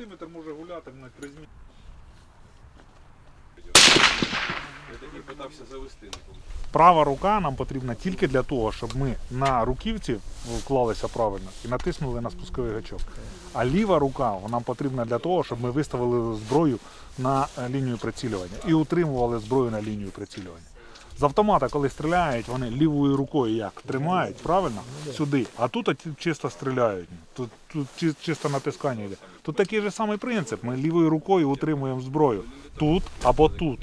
сантиметр може гуляти на призмі. Я таки питався завести. Права рука нам потрібна тільки для того, щоб ми на руківці вклалися правильно і натиснули на спусковий гачок. А ліва рука нам потрібна для того, щоб ми виставили зброю на лінію прицілювання і утримували зброю на лінію прицілювання. З автомата, коли стріляють, вони лівою рукою як тримають, правильно? Сюди. А тут чисто стріляють. Тут, тут чисто натискання йде. Тут такий же самий принцип. Ми лівою рукою утримуємо зброю. Тут або тут.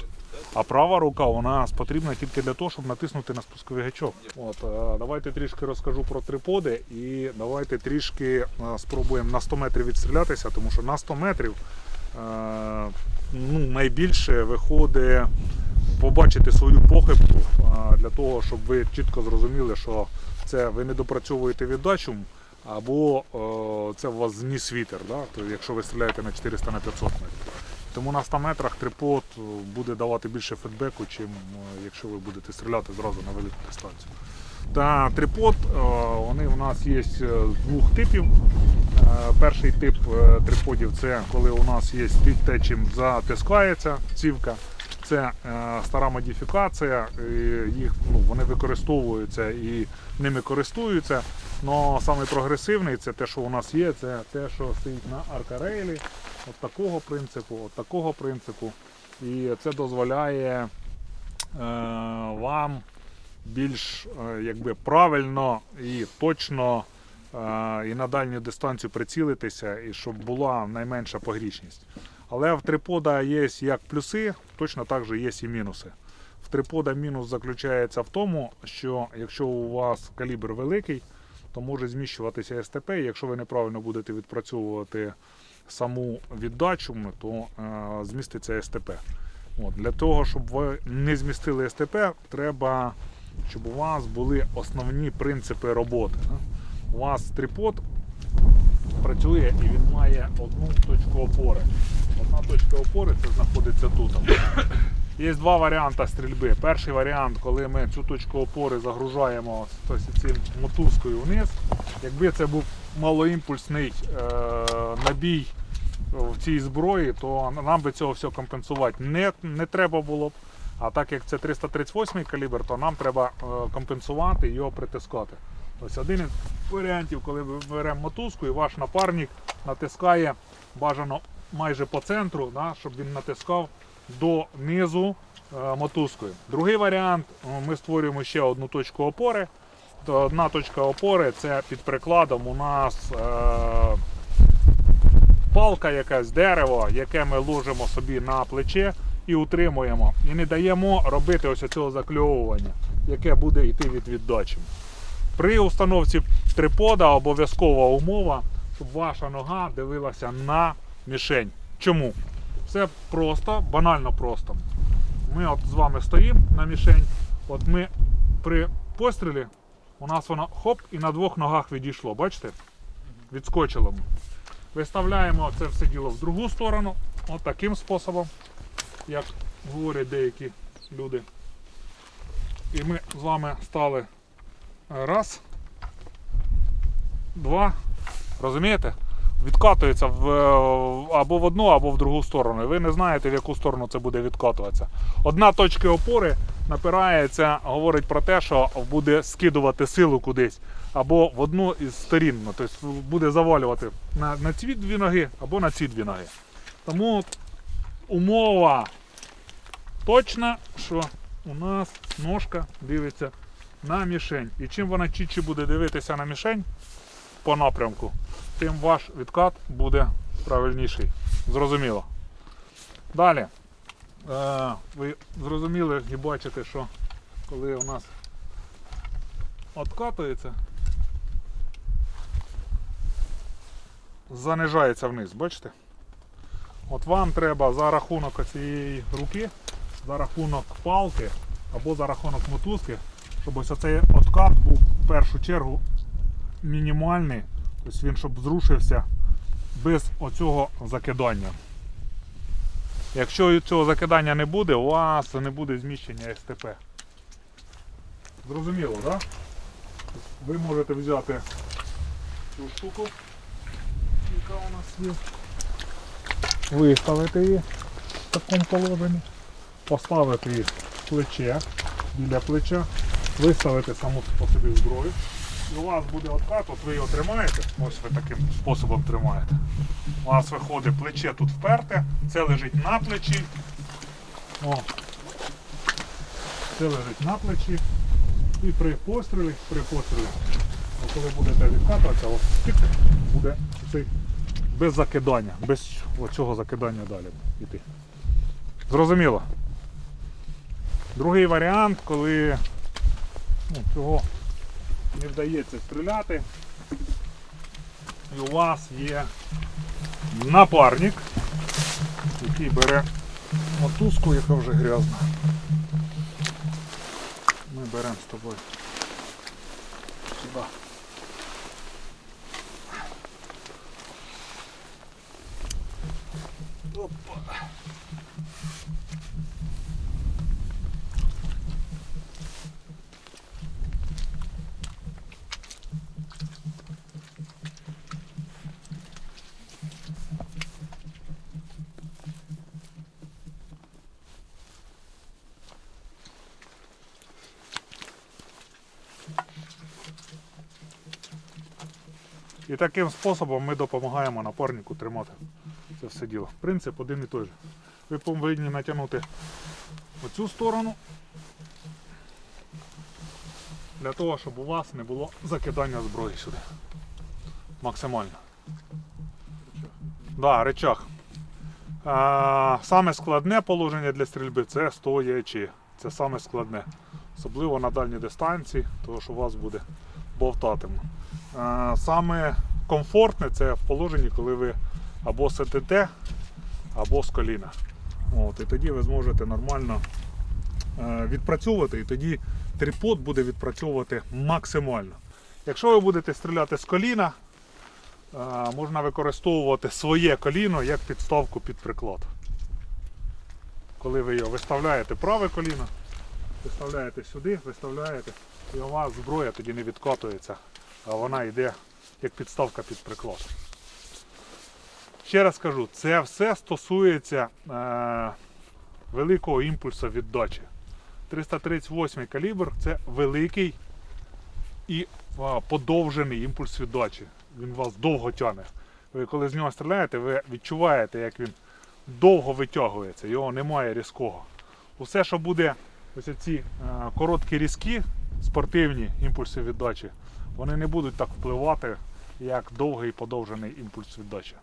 А права рука у нас потрібна тільки для того, щоб натиснути на спусковий гачок. От, е, давайте трішки розкажу про триподи і давайте трішки е, спробуємо на 100 метрів відстрілятися, тому що на 100 метрів е, ну, найбільше виходить побачити свою похибку для того, щоб ви чітко зрозуміли, що це ви не допрацьовуєте віддачу. Або е, це у вас зніс вітер, да? то якщо ви стріляєте на 400 на 500 метрів. Тому на 100 метрах трипод е, буде давати більше фідбеку, чим е, якщо ви будете стріляти зразу на велику дистанцію. Та трипод, вони в нас є з двох типів. Перший тип триподів це коли у нас є те, чим затискається цівка. Це е, стара модифікація, їх ну, вони використовуються і ними користуються. Саме прогресивний це те, що у нас є, це те, що стоїть на аркарейлі, от такого принципу, от такого принципу. І це дозволяє е, вам більш е, якби, правильно і точно е, і на дальню дистанцію прицілитися, і щоб була найменша погрішність. Але в трипода є як плюси, точно так же є і мінуси. В трипода мінус заключається в тому, що якщо у вас калібр великий, то може зміщуватися СТП. і Якщо ви неправильно будете відпрацьовувати саму віддачу, то е, зміститься СТП. От, для того, щоб ви не змістили СТП, треба, щоб у вас були основні принципи роботи. У вас трипод працює і він має одну точку опори. Одна точка опори це знаходиться тут. Є два варіанти стрільби. Перший варіант, коли ми цю точку опори загружаємо цим мотузкою вниз. Якби це був малоімпульсний е, набій в цій зброї, то нам би цього все компенсувати не, не треба було б. А так як це 338 калібр, то нам треба е, компенсувати і його притискати. Ось один із варіантів, коли ми беремо мотузку і ваш напарник натискає бажано майже по центру, да, щоб він натискав до низу е, мотузкою. Другий варіант, е, ми створюємо ще одну точку опори. Одна точка опори це під прикладом у нас е, палка якась дерево, яке ми ложимо собі на плече і утримуємо. І не даємо робити ось цього закльовування, яке буде йти від віддачі. При установці трипода обов'язкова умова, щоб ваша нога дивилася на мішень. Чому? Все просто, банально просто. Ми от з вами стоїмо на мішень. От ми при пострілі у нас воно хоп і на двох ногах відійшло. Бачите? Відскочило. Виставляємо це все діло в другу сторону, от таким способом, як говорять деякі люди. І ми з вами стали раз, два. Розумієте? Відкатується в, е, або в одну, або в другу сторону. І ви не знаєте, в яку сторону це буде відкатуватися. Одна точка опори напирається, говорить про те, що буде скидувати силу кудись, або в одну із сторін. Ну, тобто буде завалювати на, на ці дві ноги або на ці дві ноги. Тому умова точна, що у нас ножка дивиться на мішень. І чим вона чітче буде дивитися на мішень по напрямку, тим ваш відкат буде правильніший. Зрозуміло. Далі. Е, ви зрозуміли і бачите, що коли у нас откатується, занижається вниз, бачите? От вам треба за рахунок цієї руки, за рахунок палки або за рахунок мотузки, щоб ось цей откат був в першу чергу мінімальний, тобто він щоб зрушився без оцього закидання. Якщо цього закидання не буде, у вас не буде зміщення СТП. Зрозуміло, так? Ви можете взяти цю штуку, яка у нас є. виставити її в такому положенні, поставити її в плече, біля плеча, виставити саму по собі зброю. І у вас буде откат, от ви його тримаєте, ось ви таким способом тримаєте. У вас виходить плече тут вперте, це лежить на плечі. О. Це лежить на плечі. І при пострілі, при пострілі, ну, коли будете відкатуватися, ось буде цей без закидання, без цього закидання далі йти. Зрозуміло. Другий варіант, коли ну, цього не вдається стріляти, і у вас є напарник, який бере мотузку, яка вже грязна. Ми беремо з тобою сюди. Опа. Таким способом ми допомагаємо напарнику тримати це все діло. Принцип один і той же. Ви повинні натягнути оцю сторону для того, щоб у вас не було закидання зброї сюди. Максимально. Да, речах. А, саме складне положення для стрільби це стоячи. Це саме складне. Особливо на дальній дистанції, тому що у вас буде бовтатиме. А, Саме комфортне це в положенні, коли ви або сидите, або з коліна. От, і тоді ви зможете нормально е, відпрацьовувати, і тоді трипод буде відпрацьовувати максимально. Якщо ви будете стріляти з коліна, е, можна використовувати своє коліно як підставку під приклад. Коли ви його виставляєте праве коліно, виставляєте сюди, виставляєте, і вас зброя тоді не відкатується, а вона йде як підставка під приклад. Ще раз кажу, це все стосується е, великого імпульсу віддачі. 338 калібр це великий і е, подовжений імпульс віддачі. Він вас довго тягне. Ви коли з нього стріляєте, ви відчуваєте, як він довго витягується, його немає різкого. Усе, що буде ось ці е, короткі різкі, спортивні імпульси віддачі, вони не будуть так впливати, як довгий подовжений імпульс віддачі.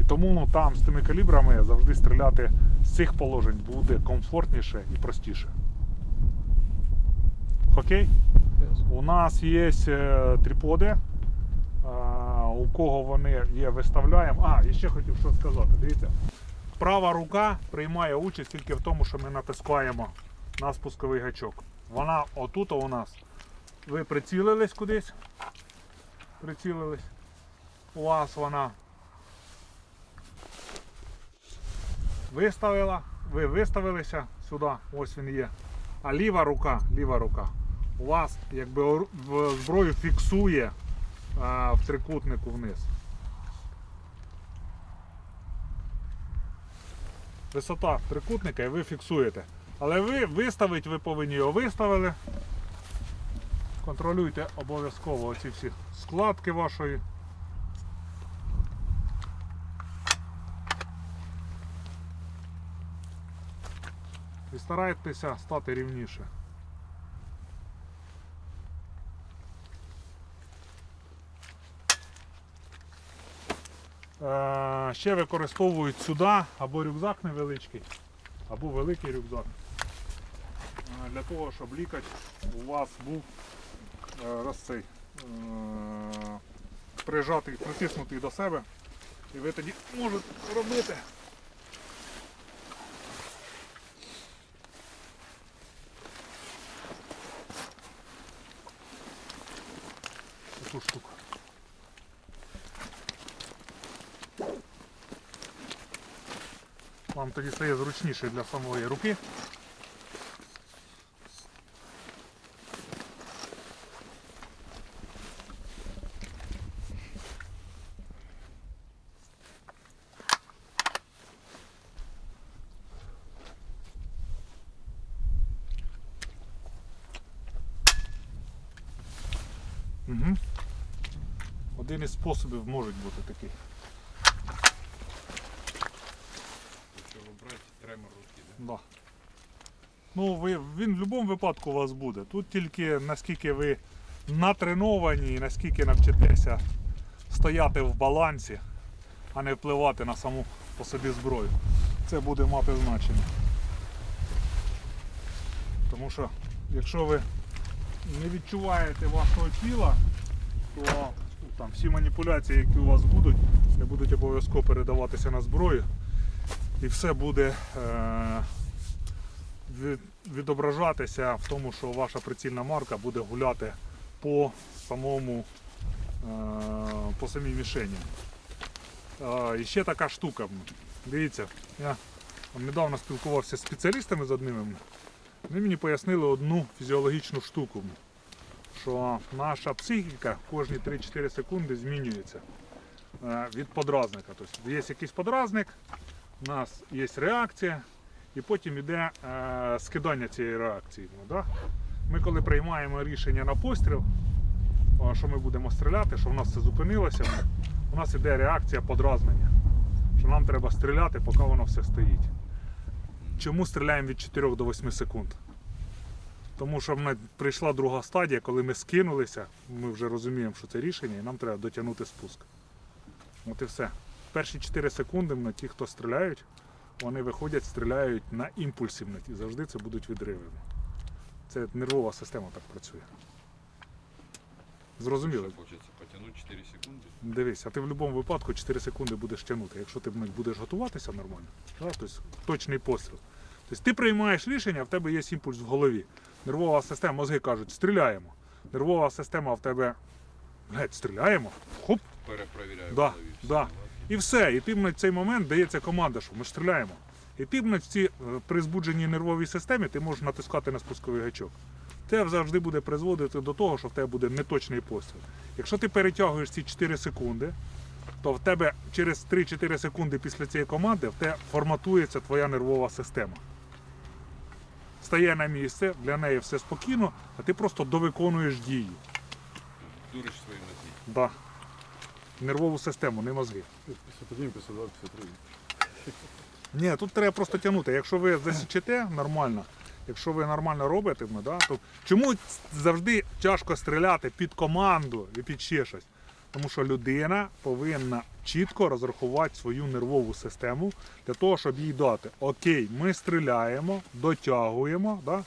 І тому ну, там з тими калібрами завжди стріляти з цих положень буде комфортніше і простіше. Окей? У нас є е, триподи. А, у кого вони є, виставляємо. А, і ще хотів що сказати. Дивіться, права рука приймає участь тільки в тому, що ми натискаємо на спусковий гачок. Вона отут у нас. Ви прицілились кудись. Прицілились. У вас вона виставила, ви виставилися сюди, ось він є. А ліва рука, ліва рука у вас якби зброю фіксує а, в трикутнику вниз. Висота трикутника і ви фіксуєте. Але ви виставити, ви повинні його виставили. Контролюйте обов'язково оці всі складки вашої. І старайтеся стати рівніше. Е, Ще використовують сюди або рюкзак невеличкий, або великий рюкзак. Для того, щоб лікоть у вас був е, раз цей, е, прижатий, притиснутий до себе. І ви тоді можете робити таку штуку. Вам тоді стає зручніше для самої руки. Угу. Один із способів може бути такий. Якщо брати тремор руки, да? Да. Ну, ви, він в будь-якому випадку у вас буде. Тут тільки наскільки ви натреновані і наскільки навчитеся стояти в балансі, а не впливати на саму по собі зброю. Це буде мати значення. Тому що якщо ви не відчуваєте вашого тіла, то там, всі маніпуляції, які у вас будуть, не будуть обов'язково передаватися на зброю. І все буде е, відображатися в тому, що ваша прицільна марка буде гуляти по самому е, по самій мішені. І ще така штука. Дивіться, я недавно спілкувався з спеціалістами з одними. Вони мені пояснили одну фізіологічну штуку, що наша психіка кожні 3-4 секунди змінюється е, від подразника. Тобто є якийсь подразник, у нас є реакція, і потім йде е, скидання цієї реакції. Ну. Ми коли приймаємо рішення на постріл, що ми будемо стріляти, що в нас це зупинилося, у нас йде реакція подразнення. Що нам треба стріляти, поки воно все стоїть. Чому стріляємо від 4 до 8 секунд? Тому що в мене прийшла друга стадія, коли ми скинулися, ми вже розуміємо, що це рішення, і нам треба дотягнути спуск. От і все. Перші 4 секунди на ті, хто стріляють, вони виходять, стріляють на імпульсивність і завжди це будуть відриви. Це нервова система так працює. Зрозуміло? Хочеться потягнути 4 секунди. Дивись, а ти в будь-якому випадку 4 секунди будеш тягнути. Якщо ти будеш готуватися нормально, тобто точний постріл. Тобто ти приймаєш рішення, а в тебе є імпульс в голові. Нервова система, мозги кажуть, стріляємо. Нервова система в тебе, блядь, стріляємо. Хоп, Перепровіряю Да, да. і все. І ти в цей момент дається команда, що ми ж стріляємо. І ти в ці, е, при збудженій нервовій системі ти можеш натискати на спусковий гачок. Це завжди буде призводити до того, що в тебе буде неточний постріл. Якщо ти перетягуєш ці 4 секунди, то в тебе через 3-4 секунди після цієї команди в тебе форматується твоя нервова система. Стає на місце, для неї все спокійно, а ти просто довиконуєш дії. Дуриш свої мозги. Да. Нервову систему, не мозги. 51, 52, 53. Ні, тут треба просто тягнути. Якщо ви засічете нормально, якщо ви нормально робите, ну, да, то чому завжди тяжко стріляти під команду і під ще щось? Тому що людина повинна чітко розрахувати свою нервову систему для того, щоб їй дати Окей, ми стріляємо, дотягуємо. Да?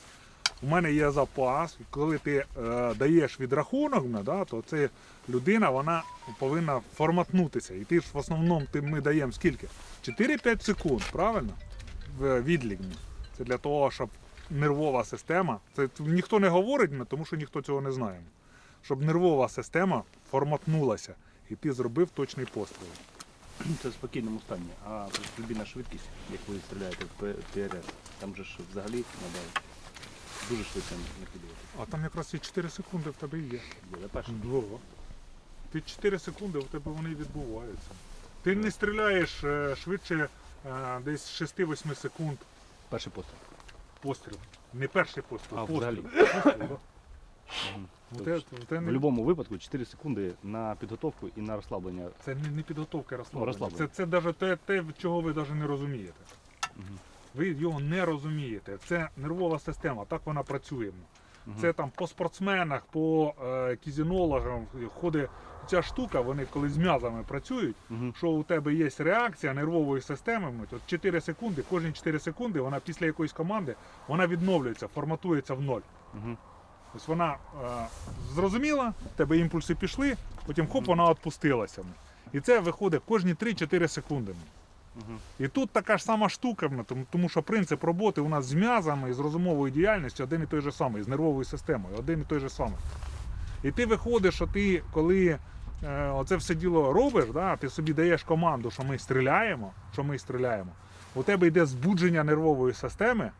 У мене є запас. Коли ти е, даєш відрахунок, да, то це людина вона повинна форматнутися. І ти в основному ти, ми даємо скільки? 4-5 секунд, правильно? Відлік. Це для того, щоб нервова система. Це ніхто не говорить, тому що ніхто цього не знає. Щоб нервова система форматнулася і ти зробив точний постріл. Це в спокійному стані. А стрільбіна швидкість, як ви стріляєте в ПРС, там же ж взагалі надо дуже швидко накидувати. А там якраз ці 4 секунди в тебе є. Є, перше. Два. Ти 4 секунди в тебе вони відбуваються. Ти не стріляєш е, швидше е, десь 6-8 секунд Перший постріл. постріл. Не перший постріл, А, постріл. взагалі. Постріл, да. Мгм. Ну, те- те В не- будь-якому випадку 4 секунди на підготовку і на розслаблення. Це не, не підготовка розслаблення. розслаблення. Це, це даже те, те, чого ви навіть не розумієте. Мгм. Ви його не розумієте. Це нервова система, так вона працює. Мгм. Це там по спортсменах, по е, кізінологам ходить ця штука, вони коли з м'язами працюють, Мгм. що у тебе є реакція нервової системи, ну, от 4 секунди, кожні 4 секунди вона після якоїсь команди вона відновлюється, форматується в ноль. Мгм. Тобто вона е, зрозуміла, в тебе імпульси пішли, потім хоп, вона відпустилася. І це виходить кожні 3-4 секунди. Мгм. І тут така ж сама штука, тому, тому що принцип роботи у нас з м'язами і з розумовою діяльністю один і той же самий, з нервовою системою, один і той же самий. І ти виходиш, що ти, коли е, оце все діло робиш, да, ти собі даєш команду, що ми стріляємо, що ми стріляємо, у тебе йде збудження нервової системи,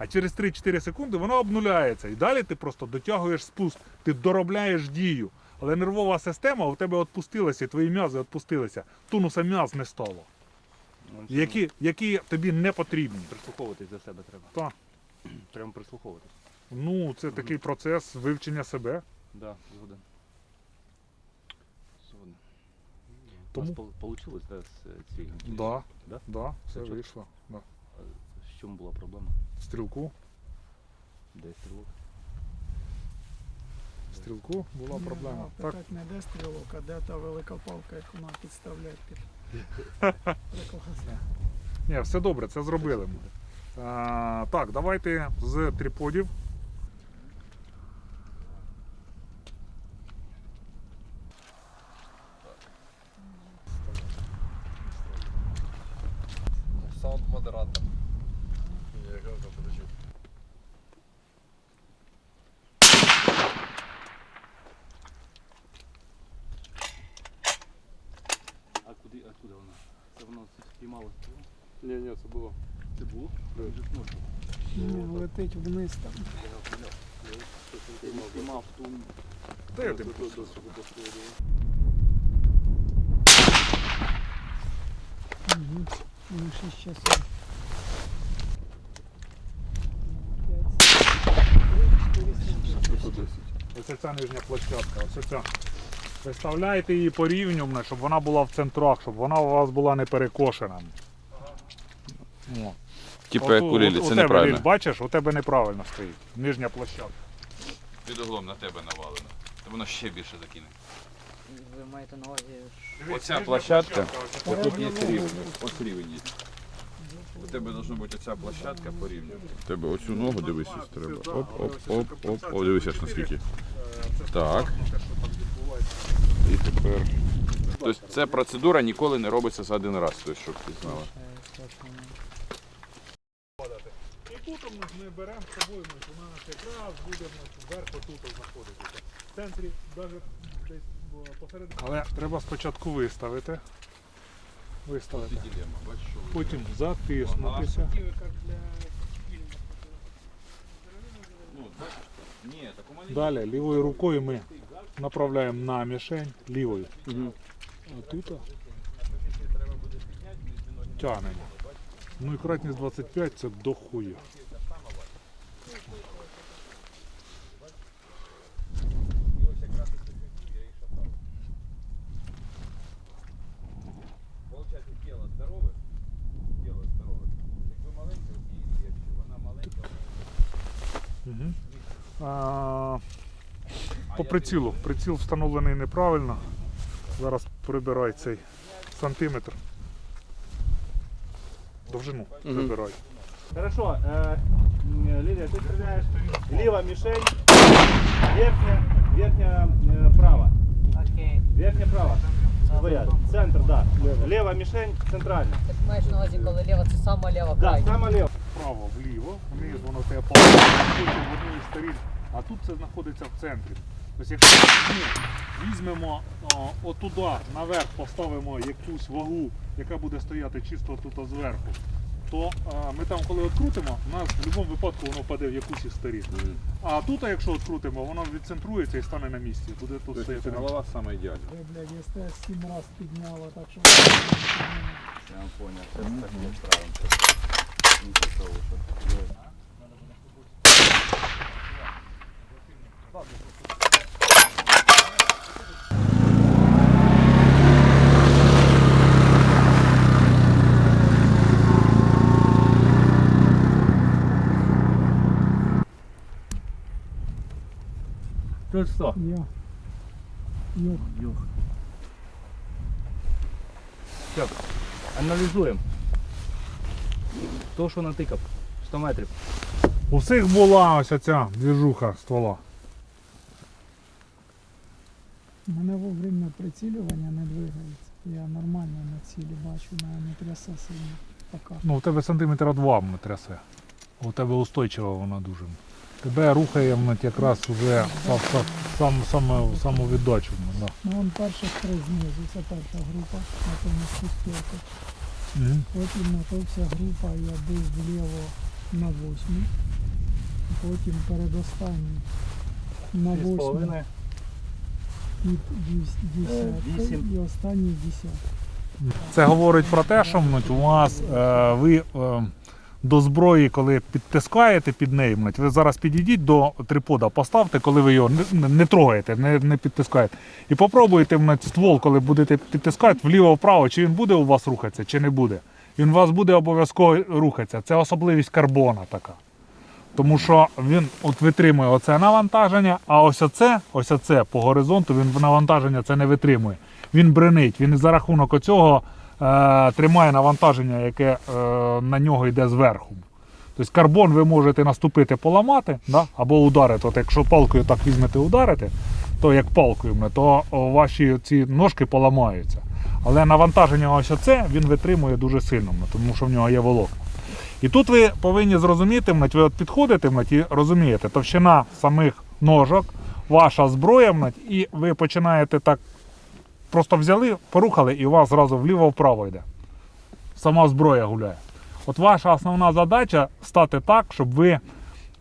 а через 3-4 секунди вона обнуляється. І далі ти просто дотягуєш спуск, ти доробляєш дію. Але нервова система у тебе відпустилася, твої м'язи відпустилися. Тунуса м'яз не стало. Ну, які які тобі не потрібні. Прислуховуватись до себе треба. Так. Треба прислуховуватись. Ну, це такий процес вивчення себе. Да, згоден. Згоден. Тому... У нас вийшло з е, цієї? Да, да? Да, все вийшло. Да. З чому була проблема? Стрілку. Де стрілок? Стрілку була не, проблема. ну, Так, не де стрілок, а де та велика палка, яку вона підставляє під ні, все добре, це зробили. А, так, давайте з триподів. Саунд модератор. Я как подожди. А куди, а куди вона? Це воно спіймало стрілу? Ні, ні, це було. Це було? Да. Вже ноль було. Ну, летить вниз там. Ти не спіймав ту Та я тим до- до- до свого посуду. Угу. Ну, 6 часов. Ось ця нижня площадка. Ось ця. Виставляєте її по рівню, мене, щоб вона була в центрах, щоб вона у вас була не перекошена. Типа як у Лілі, це тебе, неправильно. Ліль, бачиш, у тебе неправильно стоїть. Нижня площадка. Під углом на тебе навалено. Та воно ще більше закине. Ви маєте на увазі, що Оця площадка. Отут є рівень. Ось рівень є. У тебе должна бути оця площадка по рівню. У тебе оцю ногу дивись ось треба. Оп, оп, оп, оп. О, дивись аж наскільки. Так. І тепер. Тобто ця процедура ніколи не робиться за один раз, тобто, щоб ти знала. е, точно не- Ми, беремо з собою, ми, у нас якраз буде зверху тут знаходитися. В центрі навіть десь посередині. Але треба спочатку виставити. Виставити. Потім затиснутися. Ну, Далі лівою рукою ми направляємо на мішень лівою. А тут тягнемо. Ну і кратність 25 це до хуя. Получається, тіло здорове, тіло здорове. Якби маленьке, і якщо вона маленька, Угу. А, по прицілу. Приціл встановлений неправильно. Зараз прибирай цей сантиметр. Довжину прибирай. Хорошо, е, Лілія, ти стріляєш ліва мішень, верхня, верхня е, права. Окей. Верхня права. Варіант. Центр, так. Да. Ліва мішень, центральна. Так маєш на увазі, коли ліва, це сама ліва Так, край. да, сама ліва. Вправо, вліво, вниз воно тебе потім в одну із сторін, а тут це знаходиться в центрі. Тобто якщо ми візьмемо о, отуда, наверх поставимо якусь вагу, яка буде стояти чисто тут зверху, то а, ми там коли відкрутимо, у нас в будь-якому випадку воно впаде в якусь із сторін. А тут, якщо відкрутимо, воно відцентрується і стане на місці. Буде тут Тобто стояти. голова саме ідеальна. Ви, блядь, я сте сім раз підняла, так що... Я вам понял. Це так не правильно. Нічого, що. Що? Я. Йох. Юх. Все, аналізуємо. То, що натикав. 100 метрів. У всіх була ось ця двіжуха ствола. У мене вовремя прицілювання не двигається. Я нормально на цілі бачу, мене не трясе сильно. Пока. Ну, у тебе сантиметра два мене трясе. У тебе устойчива вона дуже. Тебе рухає мабуть, якраз уже сам, сам, сам, самовіддачу. Да. Ну, вон перших три знизу, це перша група, на тому спустілку. Мгм. Потім на то вся група я бив вліво на восьму. Потім передостанній на восьму 2,5. під вісім. і останній десятку. Це говорить про те, що у вас е, ви е, до зброї, коли підтискаєте під неї, ви зараз підійдіть до трипода, поставте, коли ви його не, не трогаєте, не, не підтискаєте. І попробуйте мать, ствол, коли будете підтискати, вліво-вправо, чи він буде у вас рухатися, чи не буде. Він у вас буде обов'язково рухатися. Це особливість карбона така. Тому що він от витримує оце навантаження, а ось оце, ось оце по горизонту він навантаження це не витримує. Він бренить. Він за рахунок оцього тримає навантаження, яке е, на нього йде зверху. Тобто карбон ви можете наступити, поламати, да? або ударити. От якщо палкою так візьмете ударити, то як палкою, то ваші ці ножки поламаються. Але навантаження ось оце він витримує дуже сильно, тому що в нього є волокна. І тут ви повинні зрозуміти, ви от підходите і розумієте, товщина самих ножок, ваша зброя, і ви починаєте так, просто взяли, порухали, і у вас зразу вліво-вправо йде. Сама зброя гуляє. От ваша основна задача стати так, щоб ви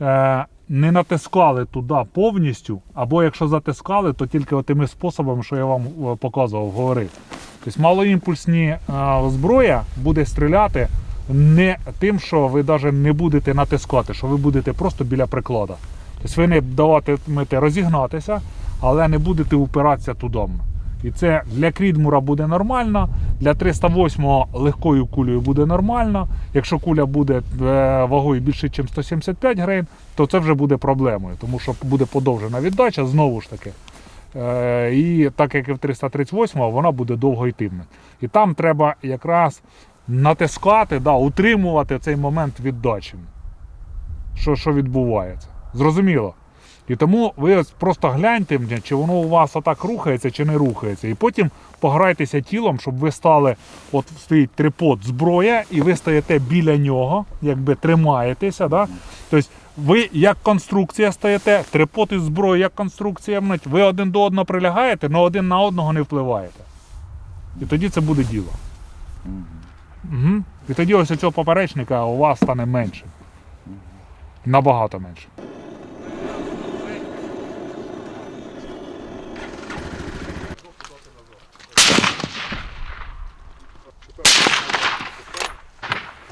е, не натискали туди повністю, або якщо затискали, то тільки тими способами, що я вам е, показував, говорив. Тобто малоімпульсні е, зброя буде стріляти не тим, що ви навіть не будете натискати, що ви будете просто біля приклада. Тобто ви не даватимете розігнатися, але не будете упиратися туди. І це для Крідмура буде нормально, для 308 легкою кулею буде нормально. Якщо куля буде е, вагою більше, ніж 175 грейн, то це вже буде проблемою, тому що буде подовжена віддача знову ж таки. Е, І так як і в 338 вона буде довго йтимна. І там треба якраз натискати, да, утримувати цей момент віддачі. Що, що відбувається. Зрозуміло. І тому ви просто гляньте, чи воно у вас отак рухається, чи не рухається. І потім пограйтеся тілом, щоб ви стали, от стоїть трипод зброя, і ви стаєте біля нього, якби тримаєтеся. Да? Тобто ви як конструкція стаєте, трипод із зброєю як конструкція, ви один до одного прилягаєте, але один на одного не впливаєте. І тоді це буде діло. Угу. І тоді ось цього поперечника у вас стане менше. Набагато менше.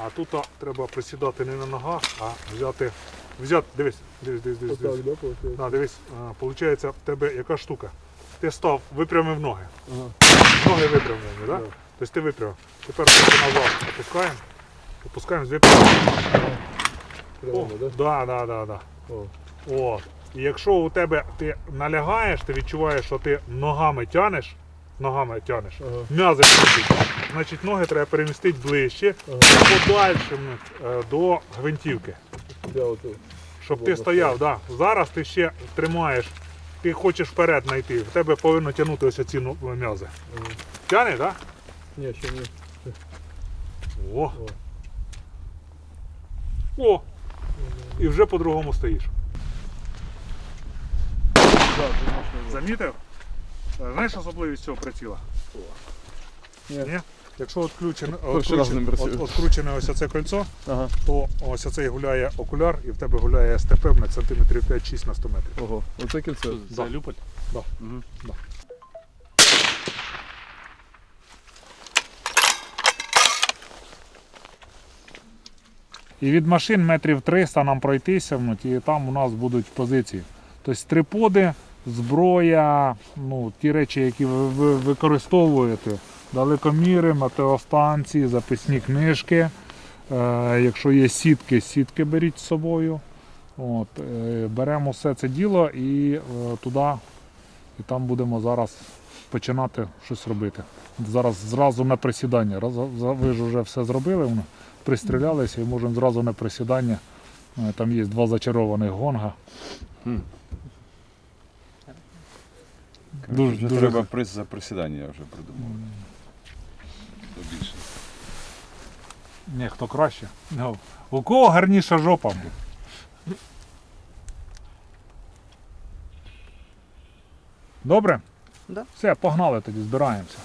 А тут а, треба присідати не на ногах, а взяти. Взяти, дивись, дивись, дивись, дивись. дивись. да? На, дивись, а, получається, в тебе яка штука? Ти став, випрямив ноги. Ноги випрямлені, так? Да? Тобто ти випрямив. Тепер назад опускаємо. Опускаємо з Прямо, да? да, да, да, да. О. І якщо у тебе ти налягаєш, ти відчуваєш, що ти ногами тянеш, ногами тянеш, Ага. м'язи крутить, значить ноги треба перемістити ближче, Ага. подальше е, до гвинтівки. Щоб ти стояв, да. зараз ти ще тримаєш, ти хочеш вперед знайти, в тебе повинно тягнути ось ці ну, м'язи. Ага. Тяне, так? не, еще не. О. О. І вже по-другому стоїш. Замітив? Знаєш особливість цього приціла? Ні. Якщо відключене, Перший раз ним працюю. от, відкручене ось це кольцо, Ага. то ось оцей гуляє окуляр і в тебе гуляє СТП на сантиметрів 5-6 на 100 метрів. Ого. Вот это кольцо. За люпаль? Да. Мгм. І від машин метрів 300 нам пройтися, ну, і там у нас будуть позиції. Тобто триподи, зброя, ну, ті речі, які ви, ви використовуєте, далекоміри, метеостанції, записні книжки. Е, якщо є сітки, сітки беріть з собою. От, е, беремо все це діло і е, туди, і там будемо зараз починати щось робити. Зараз зразу на присідання. Ви ж вже все зробили, пристрілялися і можемо зразу на присідання. Там є два зачарованих гонга. Дуже, дуже треба приз за присідання, я вже придумав. То більше. Ні, хто краще. Ну, у кого гарніша жопа буде? Добре? Да. Все, погнали тоді, збираємося.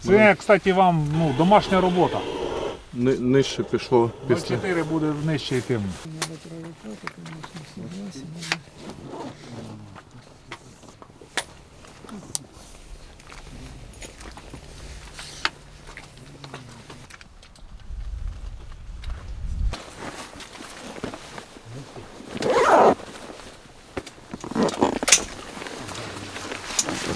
Це, кстати, вам ну, домашня робота. Ни- Нижче пішло після. 0,4 буде нижче йти.